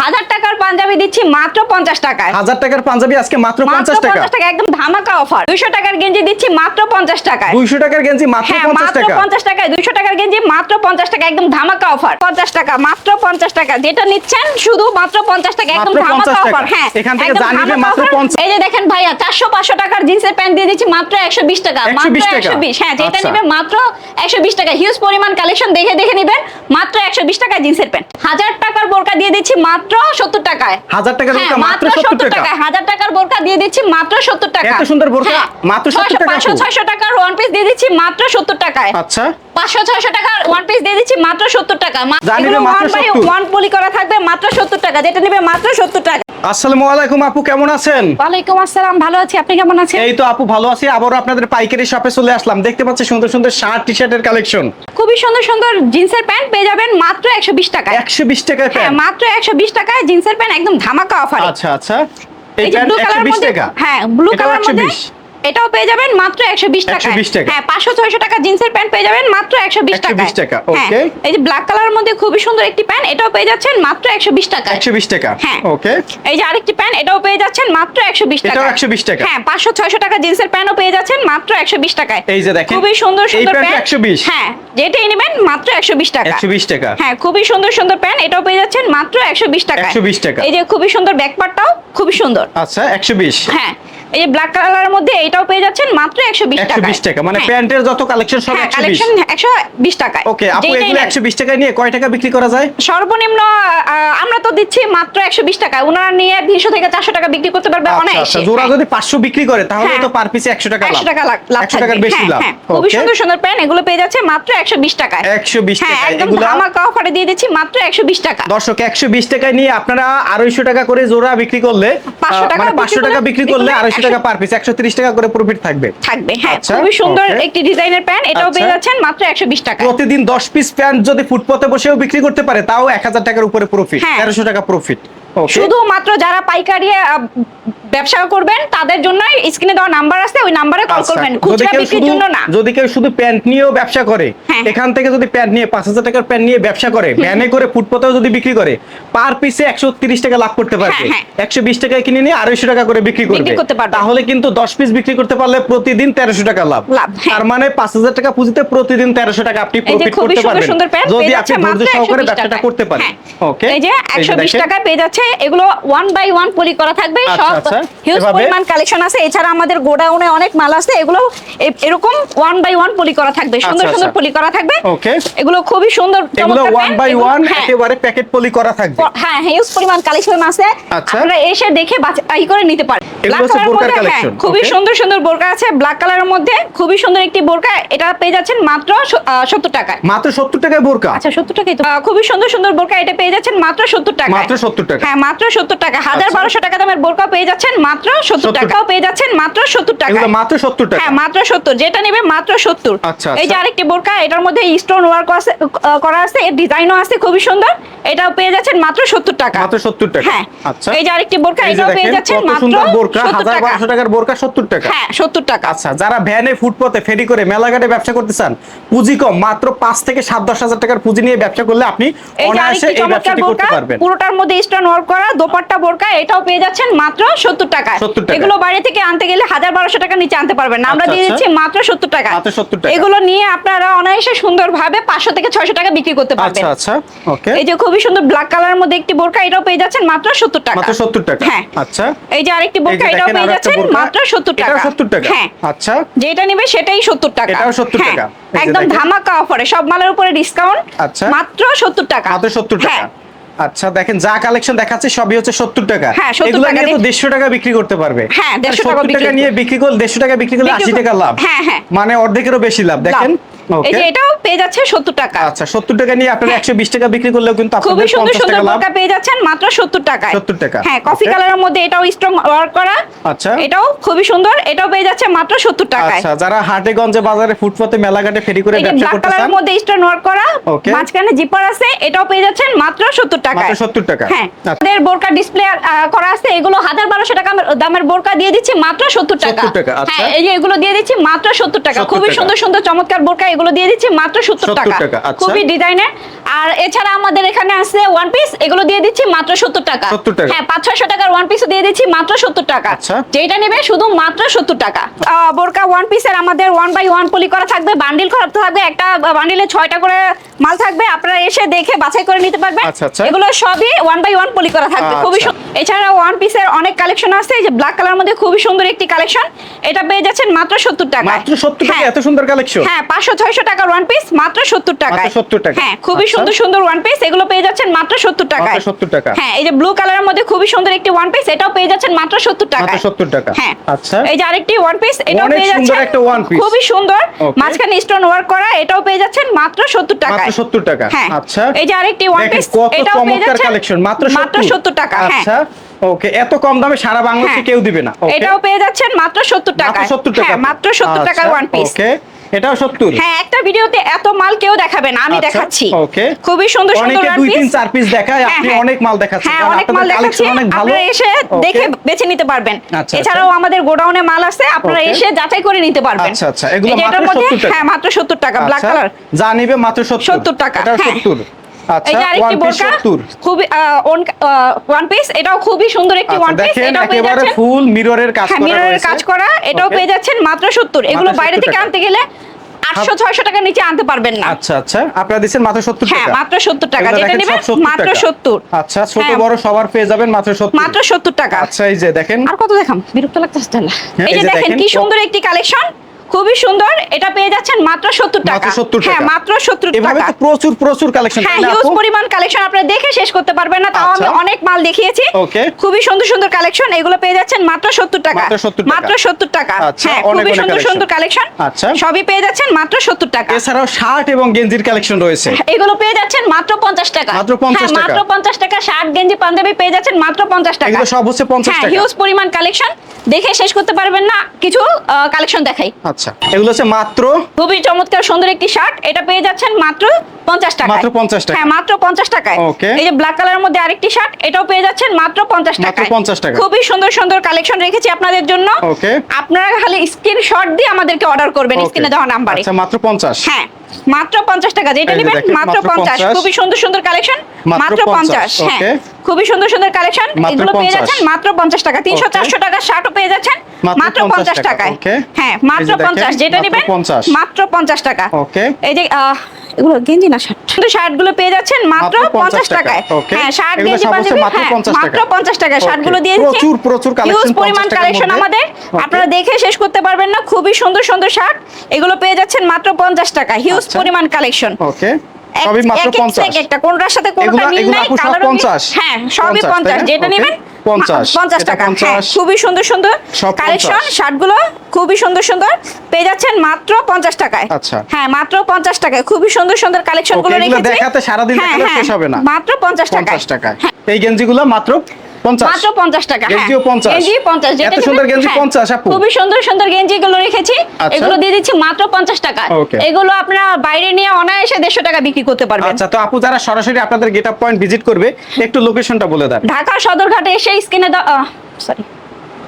হাজার টাকার পাঞ্জাবি দিচ্ছি মাত্র পঞ্চাশ টাকায়। হাজার টাকার পাঞ্জাবি আজকে মাত্র মাত্র পঞ্চাশ টাকা। পঞ্চাশ টাকা একদম ধামাকা অফার দুইশো টাকার গেঞ্জি দিচ্ছি মাত্র পঞ্চাশ টাকায়। দুইশো টাকার গেঞ্জি মাত্র হ্যাঁ পঞ্চাশ মাত্র টাকা। টাকায় দুইশো টাকার গেঞ্জি মাত্র পঞ্চাশ টাকা একদম ধামাকা অফার পঞ্চাশ টাকা মাত্র পঞ্চাশ টাকা। যেটা নিচ্ছেন শুধু মাত্র পঞ্চাশ টাকা একদম ধামাকা অফার হ্যাঁ এখান থেকে মাত্র offer। 50 এই যে দেখেন ভাইয়া টাকার জিন্সের প্যান্ট দিয়ে দিচ্ছি মাত্র একশো বিশ টাকা। মাত্র টাকা? একশো বিশ। হ্যাঁ যেটা আচ্ছা। মাত্র একশো বিশ টাকা। হিউজ পরিমাণ কালেকশন দেখে দেখে নিবেন। মাত্র একশো বিশ টাকা জিন্সের প্যান্ট। হাজার টাকার বোরকা দিয়ে দিচ্ছি মাত্র সত্তর টাকায়? টাকার বোরকা মাত্র সত্তর টাকা। হাজার টাকার বোরকা দিয়ে দিচ্ছি মাত্র সত্তর টাকা। এত সুন্দর বোরকা? হ্যাঁ, মাত্র 70 টাকা টাকার ওয়ান পিস দিয়ে দিচ্ছি মাত্র সত্তর টাকায়। আচ্ছা। পাঁচশো ছয়শো টাকার ওয়ান পিস দিয়ে দিচ্ছি মাত্র সত্তর টাকা। যা মাত্র 70 ওয়ান পলি করা থাকবে মাত্র সত্তর টাকা। যেটা নেবে মাত্র সত্তর টাকা। আসসালামু আলাইকুম আপু কেমন আছেন? ওয়ালাইকুম আসসালাম ভালো আছি। আপনি কেমন আছেন? এই তো আপু ভালো আছি। আবারও আপনাদের পাইকারি শপে চলে আসলাম। দেখতে পাচ্ছি সুন্দর সুন্দর শার্ট টি শার্টের কালেকশন খুবই সুন্দর সুন্দর জিন্সের প্যান্ট পেয়ে যাবেন মাত্র একশো বিশ টাকায়। একশো বিশ টাকায় হ্যাঁ প্যান্ট? মাত্র একশো বিশ টাকায় জিন্সের প্যান্ট একদম ধামাকা অফার আচ্ছা আচ্ছা। এই প্যান্ট ব্লু একশো কালার বিশ মধ্যে টাকা? হ্যাঁ ব্লু কালার মধ্যে 120 এটাও পেয়ে যাবেন মাত্র একশো বিশ টাকা 120 টাকা। হ্যাঁ পাঁচশো ছয়শো টাকা জিন্সের প্যান্ট পেয়ে যাবেন মাত্র একশো বিশ 120 টাকা টাকা, হ্যাঁ এই যে ব্ল্যাক কালারের মধ্যে খুবই সুন্দর একটি প্যান্ট এটাও পেয়ে যাচ্ছেন মাত্র একশো বিশ টাকা একশো বিশ টাকা হ্যাঁ ওকে এই যে আরেকটি প্যান্ট এটাও পেয়ে যাচ্ছেন মাত্র একশো বিশ টাকা এটাও 120 টাকা। হ্যাঁ পাঁচশো ছয়শো টাকা জিন্সের প্যান্টও পেয়ে যাচ্ছেন মাত্র একশো বিশ টাকায় এই যে দেখেন, খুবই সুন্দর সুন্দর প্যান্ট 120 হ্যাঁ যেটাই নেবেন মাত্র একশো বিশ টাকা একশো বিশ টাকা হ্যাঁ খুবই সুন্দর সুন্দর প্যান্ট এটাও পেয়ে যাচ্ছেন মাত্র একশো বিশ টাকা 120 টাকা। এই যে খুবই সুন্দর ব্যাকপার্টটাও খুবই সুন্দর আচ্ছা একশো বিশ হ্যাঁ এই যে ব্ল্যাক কালারের মধ্যে এটাও পেয়ে যাচ্ছেন মাত্র একশো বিশ একশো টাকা বিশ টাকা মানে প্যান্টের যত কালেকশন সব হ্যাঁ একশো বিশ। কালেকশন একশো বিশ টাকায়। ওকে আপু এগুলো নেন। একশো বিশ টাকায় নিয়ে কয় টাকা বিক্রি করা যায়? সর্বনিম্ন আমরা তো দিচ্ছি মাত্র একশো বিশ টাকা ওনারা নিয়ে দুইশো থেকে চারশো টাকা বিক্রি করতে পারবে আচ্ছা অনায়াসে। আচ্ছা জোড়া হ্যাঁ। যদি পাঁচশো বিক্রি করে তাহলে হ্যাঁ। তো পার পিসে একশো টাকা একশো টাকা লাভ লাভ একশো টাকার বেশি হ্যাঁ, লাভ। হ্যাঁ, খুবই সুন্দর সুন্দর প্যান্ট এগুলো পেয়ে যাচ্ছে মাত্র একশো বিশ টাকায়। একশো বিশ হ্যাঁ টাকা একদম এগুলো ধামাকা অফারে দিয়ে দিচ্ছি মাত্র একশো বিশ টাকা। দর্শক একশো বিশ টাকায় নিয়ে আপনারা আড়াইশো টাকা করে জোড়া বিক্রি করলে 500 টাকা মানে বিক্রি পাঁচশো টাকা বিক্রি করলে বিক্রি করলে আড়াইশো টাকা পার পিস একশো তিরিশ টাকা করে প্রফিট থাকবে। থাকবে হ্যাঁ আচ্ছা, খুবই সুন্দর একটি ডিজাইনের প্যান্ট এটাও আচ্ছা। পেয়ে যাচ্ছেন মাত্র একশো বিশ টাকা প্রতিদিন দশ পিস প্যান্ট যদি ফুটপথে বসেও বিক্রি করতে পারে তাও এক হাজার টাকার উপরে প্রফিট হ্যাঁ। তেরোশো টাকা প্রফিট শুধুমাত্র যারা পাইকারি ব্যবসা করবেন তাদের জন্যই স্ক্রিনে দেওয়া নাম্বার আছে ওই নাম্বারে কল আচ্ছা, করবেন খুচরা বিক্রির জন্য না যদি কেউ শুধু প্যান্ট নিয়েও ব্যবসা করে হ্যাঁ। এখান থেকে যদি প্যান্ট নিয়ে পাঁচ হাজার টাকার প্যান্ট নিয়ে ব্যবসা করে ভ্যানে করে ফুটপথেও যদি বিক্রি করে পার পিসে একশো তিরিশ টাকা লাভ করতে পারবে হ্যাঁ, হ্যাঁ। একশো বিশ টাকায় কিনে নিয়ে আড়াইশো টাকা করে বিক্রি করবে বিক্রি করতে পারবে। তাহলে কিন্তু দশ পিস বিক্রি করতে পারলে প্রতিদিন তেরোশো টাকা লাভ হ্যাঁ। তার মানে পাঁচ হাজার টাকা পুঁজিতে প্রতিদিন তেরোশো টাকা আপনি প্রফিট করতে পারবেন যদি আপনি ধৈর্য সহকারে 120 ব্যবসাটা করতে পারেন হ্যাঁ। ওকে এই যে একশো বিশ টাকায় পেয়ে যাচ্ছে এগুলো ওয়ান বাই ওয়ান পলি করা থাকবে আচ্ছা, সব আচ্ছা। হিউজ পরিমাণ কালেকশন আছে। এছাড়া আমাদের গোডাউনে অনেক মাল আছে এগুলো এরকম ওয়ান বাই ওয়ান পলি করা থাকবে। সুন্দর আচ্ছা, সুন্দর আচ্ছা। পলি করা থাকবে। Okay. এগুলো খুবই সুন্দর এগুলো ওয়ান বাই ওয়ান হ্যাঁ। একেবারে প্যাকেট পলি করা থাকবে। হ্যাঁ হিউজ পরিমাণ কালেকশন আছে। আচ্ছা। আপনারা এসে দেখে বাছাই করে নিতে পারেন। হ্যাঁ, খুবই সুন্দর সুন্দর বোরকা আছে। ব্ল্যাক কালারের মধ্যে খুবই সুন্দর একটি বোরকা। এটা পেয়ে যাচ্ছেন মাত্র সত্তর টাকায়। মাত্র সত্তর টাকায় বোরকা? আচ্ছা সত্তর টাকাই তো খুবই সুন্দর সুন্দর বোরকা এটা পেয়ে যাচ্ছেন মাত্র সত্তর টাকা মাত্র 70 টাকা। হ্যাঁ মাত্র সত্তর টাকা হাজার আচ্ছা। বারোশো টাকা দামের বোরকা পেয়ে যাচ্ছেন মাত্র সত্তর 70 টাকাও পেয়ে যাচ্ছেন মাত্র সত্তর টাকা মাত্র সত্তর টাকা? হ্যাঁ মাত্র সত্তর। যেটা নেবে মাত্র সত্তর। আচ্ছা, এই যে আচ্ছা। আরেকটি বোরকা এটার মধ্যে স্টোন ওয়ার্ক করা আছে এর ডিজাইনও আছে খুবই সুন্দর। এটাও পেয়ে যাচ্ছেন মাত্র সত্তর টাকা। মাত্র সত্তর টাকা। হ্যাঁ আচ্ছা। এই যে আরেকটি বোরকা এটাও পেয়ে যাচ্ছেন মাত্র সুন্দর বোরকা সত্তর হাজার টাকা। বারোশো টাকার বোরকা সত্তর টাকা। হ্যাঁ সত্তর টাকা। আচ্ছা যারা ভ্যানে ফুটপথে ফেরি করে মেলাঘাটে ব্যবসা করতে চান পুঁজি কম মাত্র পাঁচ থেকে সাত দশ হাজার টাকার পুঁজি নিয়ে ব্যবসা করলে আপনি অনায়াসে এই ব্যবসাটি করতে পারবেন। পুরোটার মধ্যে স্টোন ওয়ার্ক করা দোপাট্টা বোরকা এটাও পেয়ে যাচ্ছেন মাত্র 70 টাকা। এগুলো বাইরে থেকে আনতে গেলে হাজার বারোশো টাকা নিচে আনতে পারবেন না। আমরা আচ্ছা, দিয়ে আচ্ছা। দিচ্ছি মাত্র সত্তর টাকা। মাত্র 70 টাকা। এগুলো নিয়ে আপনারা অনায়াসে সুন্দরভাবে পাঁচশো থেকে ছয়শো টাকা বিক্রি করতে পারবেন। আচ্ছা আচ্ছা। ওকে এই যে খুবই সুন্দর ব্ল্যাক কালারের মধ্যে একটি বোরকা এটাও পেয়ে যাচ্ছেন মাত্র সত্তর টাকা। মাত্র সত্তর টাকা। হ্যাঁ। আচ্ছা। এই যে আরেকটি বোরকা এটাও দেখেন পেয়ে যাচ্ছেন মাত্র সত্তর টাকা। এটাও সত্তর টাকা। হ্যাঁ। আচ্ছা। যেটা নিবে সেটাই সত্তর টাকা। এটাও 70 হ্যাঁ, টাকা। একদম ধামাকা অফারে সব মালের উপরে ডিসকাউন্ট আচ্ছা। মাত্র সত্তর টাকা। মাত্র সত্তর টাকা। হ্যাঁ। আচ্ছা দেখেন যা কালেকশন দেখাচ্ছে সবই হচ্ছে সত্তর টাকা। হ্যাঁ, 70 এগুলো নিয়ে তো দেড়শো টাকা বিক্রি করতে পারবে। হ্যাঁ, 150 টাকা বিক্রি নিয়ে বিক্রি করলে দেড়শো টাকা বিক্রি করলে আশি টাকা লাভ। হ্যাঁ, হ্যাঁ। মানে অর্ধেকেরও বেশি লাভ। দেখেন। এই যে এটাও পেয়ে যাচ্ছে সত্তর টাকা। আচ্ছা সত্তর টাকা নিয়ে আপনারা হ্যাঁ। একশো বিশ টাকা বিক্রি করলেও কিন্তু আপনাদের টাকা লাভ। পেয়ে যাচ্ছেন মাত্র সত্তর টাকায়। 70 টাকা। হ্যাঁ কফি কালারের মধ্যে এটাও স্ট্রং ওয়ার্ক করা। আচ্ছা। এটাও খুবই সুন্দর এটাও পেয়ে যাচ্ছে মাত্র টাকায়। আচ্ছা যারা হাটে গঞ্জে বাজারে ফুটপাতে মেলাঘাটে ফেরি করে ব্যবসা করতে চান। কালারের মধ্যে স্টোন ওয়ার্ক করা মাঝখানে জিপার আছে এটাও পেয়ে যাচ্ছেন মাত্র টাকায়। মাত্র 70 টাকা। হ্যাঁ আচ্ছা। আমাদের বোরকা ডিসপ্লে করা আছে এগুলো হাজার বারোশো টাকা দামের বোরকা দিয়ে দিচ্ছি মাত্র সত্তর টাকা। 70 টাকা, আচ্ছা। হ্যাঁ এই যে এগুলো দিয়ে দিচ্ছি মাত্র সত্তর টাকা। খুবই সুন্দর সুন্দর চমৎকার বোরকা এগুলো দিয়ে দিচ্ছি মাত্র সত্তর টাকা। আচ্ছা। খুবই ডিজাইনের। আর এছাড়া আমাদের এখানে আছে ওয়ান পিস এগুলো দিয়ে দিচ্ছি মাত্র সত্তর টাকা। হ্যাঁ পাঁচ ছয়শো টাকার ওয়ান পিসও দিয়ে দিচ্ছি মাত্র সত্তর টাকা। আচ্ছা। যেটা নেবে শুধু মাত্র সত্তর টাকা। বোরকা ওয়ান পিসের আমাদের ওয়ান বাই ওয়ান পলি করা থাকবে বান্ডিল করা থাকবে একটা বান্ডিলে ছয়টা করে মাল থাকবে আপনারা এসে দেখে বাছাই করে নিতে পারবেন আচ্ছা, আচ্ছা। এগুলো সবই ওয়ান বাই ওয়ান পলি করা থাকবে খুবই আচ্ছা। সুন্দর। এছাড়া ওয়ান পিসের অনেক কালেকশন আছে এই যে ব্ল্যাক কালার মধ্যে খুবই সুন্দর একটি কালেকশন এটা পেয়ে যাচ্ছেন মাত্র সত্তর টাকা মাত্র সত্তর টাকা এত সুন্দর কালেকশন হ্যাঁ পাঁচশো ছয়শো টাকার ওয়ান পিস মাত্র সত্তর টাকা মাত্র 70 টাকা। হ্যাঁ খুবই। সুন্দর সুন্দর ওয়ান পিস এগুলো পেয়ে যাচ্ছেন মাত্র সত্তর টাকা মাত্র 70 টাকা। হ্যাঁ এই যে ব্লু কালারের মধ্যে খুবই সুন্দর একটি ওয়ান পিস এটাও পেয়ে যাচ্ছেন মাত্র সত্তর টাকা মাত্র 70 টাকা। হ্যাঁ আচ্ছা। এই যে আরেকটি ওয়ান পিস এটাও পেয়ে যাচ্ছেন একটা। খুবই সুন্দর মাঝখানে স্টোন ওয়ার্ক করা এটাও পেয়ে যাচ্ছেন মাত্র সত্তর টাকা মাত্র 70 টাকা। হ্যাঁ। আচ্ছা। এই যে আরেকটি ওয়ান পিস এটাও চমৎকার কালেকশন মাত্র মাত্র 70 সত্তর টাকা হ্যাঁ। আচ্ছা ওকে এত কম দামে সারা বাংলাদেশে হ্যাঁ। কেউ দিবে না এটাও পেয়ে যাচ্ছেন মাত্র সত্তর টাকা মাত্র 70 টাকা মাত্র সত্তর টাকার ওয়ান পিস ওকে এটাও 70 হ্যাঁ একটা ভিডিওতে এত মাল কেউ দেখাবে না আমি আচ্ছা, দেখাচ্ছি। ওকে। খুবই সুন্দর সুন্দর আর পিস দুই তিন piece। চার পিস দেখায় হ্যাঁ, আপনি হ্যাঁ। অনেক মাল দেখাচ্ছেন হ্যাঁ অনেক মাল দেখাচ্ছি। অনেক ভালো। আপনারা এসে দেখে বেছে নিতে পারবেন। আচ্ছা, এছাড়াও আমাদের গোডাউনে মাল আছে আপনারা এসে যাচাই করে নিতে পারবেন। আচ্ছা, আচ্ছা, এগুলো মাত্র 70 টাকা। হ্যাঁ মাত্র 70 টাকা ব্ল্যাক আচ্ছা, কালার যা নিবে মাত্র 70 70 টাকা, হ্যাঁ। 70 এই আরেকটি বোরকা খুবই ওয়ান পিস এটাও খুবই সুন্দর একটি ওয়ান পিস এটাও পেয়ে যাচ্ছেন। ফুল মিররের কাজ করা মিররের কাজ করা এটাও পেয়ে যাচ্ছেন মাত্র 70 এগুলো বাইরে থেকে টাকা। আনতে গেলে 800 600 টাকার নিচে আনতে পারবেন না। আচ্ছা আচ্ছা আপনারা মাত্র 70 টাকা। হ্যাঁ, মাত্র 70 টাকা। যেটা নেবেন, মাত্র 70 আচ্ছা ছোট হ্যাঁ। বড় সবার পেয়ে যাবেন মাত্র 70 মাত্র 70 টাকা। আচ্ছা এই যে দেখেন। আর কত দেখাম? বিরক্ত লাগতেছে না হ্যাঁ, এই যে দেখেন কি সুন্দর একটি কালেকশন খুবই সুন্দর। এটা পেয়ে যাচ্ছেন মাত্র 70 টাকা। হ্যাঁ মাত্র 70 হ্যাঁ টাকা। মাত্র 70 এভাবে তো প্রচুর প্রচুর কালেকশন হ্যাঁ হিউজ পরিমাণ কালেকশন আপনারা দেখে শেষ করতে পারবেন না তাও আমি আচ্ছা। অনেক মাল দেখিয়েছি. খুবই সুন্দর সুন্দর কালেকশন এগুলো পেয়ে যাচ্ছেন মাত্র 70 টাকা। মাত্র 70 টাকা। মাত্র 70 টাকা। আচ্ছা, হ্যাঁ অনেক খুবই সুন্দর সুন্দর কালেকশন আচ্ছা। সবই পেয়ে যাচ্ছেন মাত্র 70 টাকা। এছাড়াও শার্ট এবং গেঞ্জির কালেকশন রয়েছে। এগুলো পেয়ে যাচ্ছেন মাত্র 50 টাকা। মাত্র 50 হ্যাঁ, টাকা। মাত্র 50 টাকা শার্ট গেঞ্জি পাঞ্জাবি পেয়ে যাচ্ছেন মাত্র 50 টাকা। এগুলো সব হচ্ছে 50 হ্যাঁ টাকা। হিউজ পরিমাণ কালেকশন দেখে শেষ করতে পারবেন না কিছু কালেকশন দেখাই। আচ্ছা। এগুলো হচ্ছে মাত্র খুবই চমৎকার সুন্দর একটি শার্ট। এটা পেয়ে যাচ্ছেন মাত্র পঞ্চাশ টাকা মাত্র 50 টাকা। হ্যাঁ মাত্র পঞ্চাশ টাকায়। ওকে। এই যে ব্ল্যাক কালারের মধ্যে আরেকটি শার্ট এটাও পেয়ে যাচ্ছেন মাত্র পঞ্চাশ মাত্র টাকা 50 টাকা। খুবই সুন্দর সুন্দর কালেকশন রেখেছি আপনাদের জন্য। ওকে। আপনারা খালি স্ক্রিনশট দিয়ে আমাদেরকে অর্ডার করবেন. স্ক্রিনে দেওয়া নাম্বারে আচ্ছা মাত্র 50 হ্যাঁ। মাত্র পঞ্চাশ টাকা যেটা নেবেন মাত্র মাত্র 50 খুবই সুন্দর সুন্দর কালেকশন মাত্র মাত্র 50 পঞ্চাশ হ্যাঁ. খুবই সুন্দর সুন্দর কালেকশন। এগুলো পেয়ে যাচ্ছেন মাত্র পঞ্চাশ টাকা তিনশো Okay. চারশো টাকার শার্টও পেয়ে যাচ্ছেন মাত্র মাত্র 50 পঞ্চাশ টাকায়. হ্যাঁ মাত্র যে দেখেন, পঞ্চাশ যেটা নেবেন মাত্র পঞ্চাশ টাকা। ওকে। এই যে আহ, এগুলো গেঞ্জি না শার্ট কিন্তু শার্টগুলো পেয়ে যাচ্ছেন মাত্র মাত্র 50 পঞ্চাশ টাকায়। হ্যাঁ শার্ট গেঞ্জি পাঞ্জাবি মাত্র হ্যাঁ, 50 পঞ্চাশ টাকায় শার্টগুলো শার্টগুলো দিয়ে দিচ্ছি। প্রচুর, প্রচুর পরিমাণ কালেকশন আমাদের। আপনারা দেখে শেষ করতে পারবেন না। খুবই সুন্দর সুন্দর শার্ট এগুলো পেয়ে যাচ্ছেন মাত্র পঞ্চাশ টাকা হিউজ। পরিমাণ কালেকশন ওকে সবই মাত্র 50 একটা কোনটার সাথে কোনটা মিল নাই সব 50? হ্যাঁ সবই 50, তাই 50 না? যেটা নেবেন? 50 50 টাকা। 50 হ্যাঁ খুবই সুন্দর সুন্দর কালেকশন 50 শার্টগুলো খুবই সুন্দর সুন্দর। পেয়ে যাচ্ছেন মাত্র 50 টাকায়। আচ্ছা। হ্যাঁ মাত্র 50 টাকায়। খুবই সুন্দর সুন্দর কালেকশনগুলো রেখেছি। দেখাতে সারাদিন দিন দেখালে হ্যাঁ, শেষ হবে না। মাত্র 50 টাকায়। 50 টাকায়। হ্যাঁ, এই গেঞ্জিগুলো মাত্র 50 মাত্র 50 টাকা হ্যাঁ। গেঞ্জিও 50 গেঞ্জি 50 যেটা সুন্দর গেঞ্জি হ্যাঁ, 50 আপু। খুবই সুন্দর সুন্দর গেঞ্জি গুলো রেখেছি। আচ্ছা। এগুলো দিয়ে দিচ্ছি মাত্র 50 টাকা। এগুলো আপনারা বাইরে নিয়ে অনায়াসে 150 টাকা বিক্রি করতে পারবেন। আচ্ছা তো আপু যারা সরাসরি আপনাদের পয়েন্ট ভিজিট করবে একটু লোকেশনটা বলে দেন। ঢাকা সদরঘাটে এসে স্ক্রিনে সরি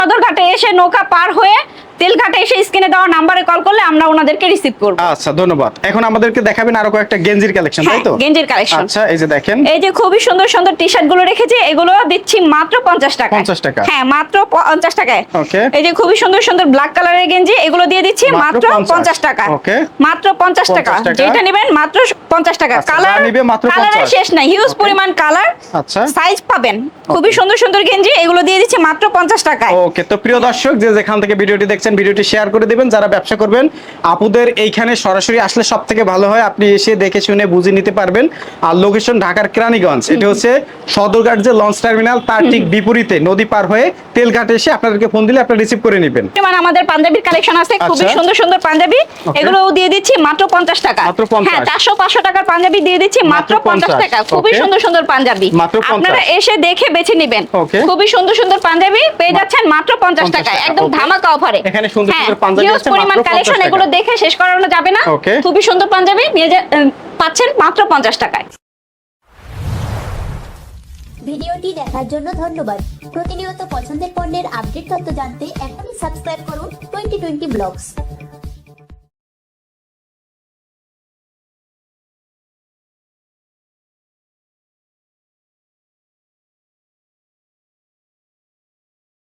সদরঘাটে এসে নৌকা পার হয়ে তেলঘাটে এসে স্ক্রিনে দেওয়া নাম্বারে কল করলে আমরা ওনাদেরকে রিসিভ করব। আচ্ছা ধন্যবাদ। এখন আমাদেরকে দেখাবেন আরও কয়েকটা গেঞ্জির কালেকশন তাই তো? হ্যাঁ, গেঞ্জির কালেকশন আচ্ছা এই যে দেখেন। এই যে খুবই সুন্দর সুন্দর টি শার্টগুলো রেখেছি এগুলো দিচ্ছি মাত্র পঞ্চাশ টাকা 50 টাকা। হ্যাঁ মাত্র পঞ্চাশ টাকায়। Okay. এই যে খুবই সুন্দর সুন্দর ব্ল্যাক কালারের গেঞ্জি এগুলো দিয়ে দিচ্ছি মাত্র মাত্র 50 টাকা। Okay. মাত্র 50 টাকা। যেটা নেবেন মাত্র পঞ্চাশ টাকা। আচ্ছা, কালার যা নিবে মাত্র কালারের 50 শেষ নাই। হিউজ. পরিমাণ কালার আচ্ছা। সাইজ পাবেন। খুবই সুন্দর সুন্দর গেঞ্জি এগুলো দিয়ে দিচ্ছি মাত্র পঞ্চাশ টাকায়। ওকে তো প্রিয় দর্শক যে যেখান থেকে ভিডিওটি দেখছেন ভিডিওটি শেয়ার করে দিবেন যারা ব্যবসা করবেন আপুদের এইখানে সরাসরি আসলে সব থেকে ভালো হয় আপনি এসে দেখে শুনে বুঝে নিতে পারবেন। আর লোকেশন ঢাকার কেরানীগঞ্জ এটা হচ্ছে সদরঘাট যে লঞ্চ টার্মিনাল তার ঠিক বিপরীতে নদী পার হয়ে তেলঘাটে এসে আপনাদেরকে ফোন দিলে আপনারা রিসিভ করে নেবেন। মানে আমাদের পাঞ্জাবির কালেকশন আছে খুবই আচ্ছা। সুন্দর সুন্দর পাঞ্জাবি। এগুলো দিয়ে দিচ্ছি মাত্র পঞ্চাশ টাকা। মাত্র হ্যাঁ চারশো পাঁচশো টাকার পাঞ্জাবি দিয়ে দিচ্ছি মাত্র মাত্র পঞ্চাশ 50 টাকা। খুবই সুন্দর সুন্দর পাঞ্জাবি। আপনারা এসে দেখে বেছে নেবেন। খুবই সুন্দর সুন্দর পাঞ্জাবি পেয়ে যাচ্ছেন মাত্র পঞ্চাশ 50 টাকা টাকা, একদম ধামাকা অফারে এখানে সুন্দর সুন্দর পাঞ্জাবি আছে, পরিমাণ মাত্র 50 কালেকশন এগুলো দেখে শেষ করানো যাবে না? খুবই সুন্দর পাঞ্জাবি নিয়ে যা- পাচ্ছেন মাত্র পঞ্চাশ টাকায়। ভিডিওটি দেখার জন্য ধন্যবাদ। প্রতিনিয়ত পছন্দের পণ্যের আপডেট তথ্য জানতে এখনই সাবস্ক্রাইব করুন টোয়েন্টি টোয়েন্টি ব্লগস।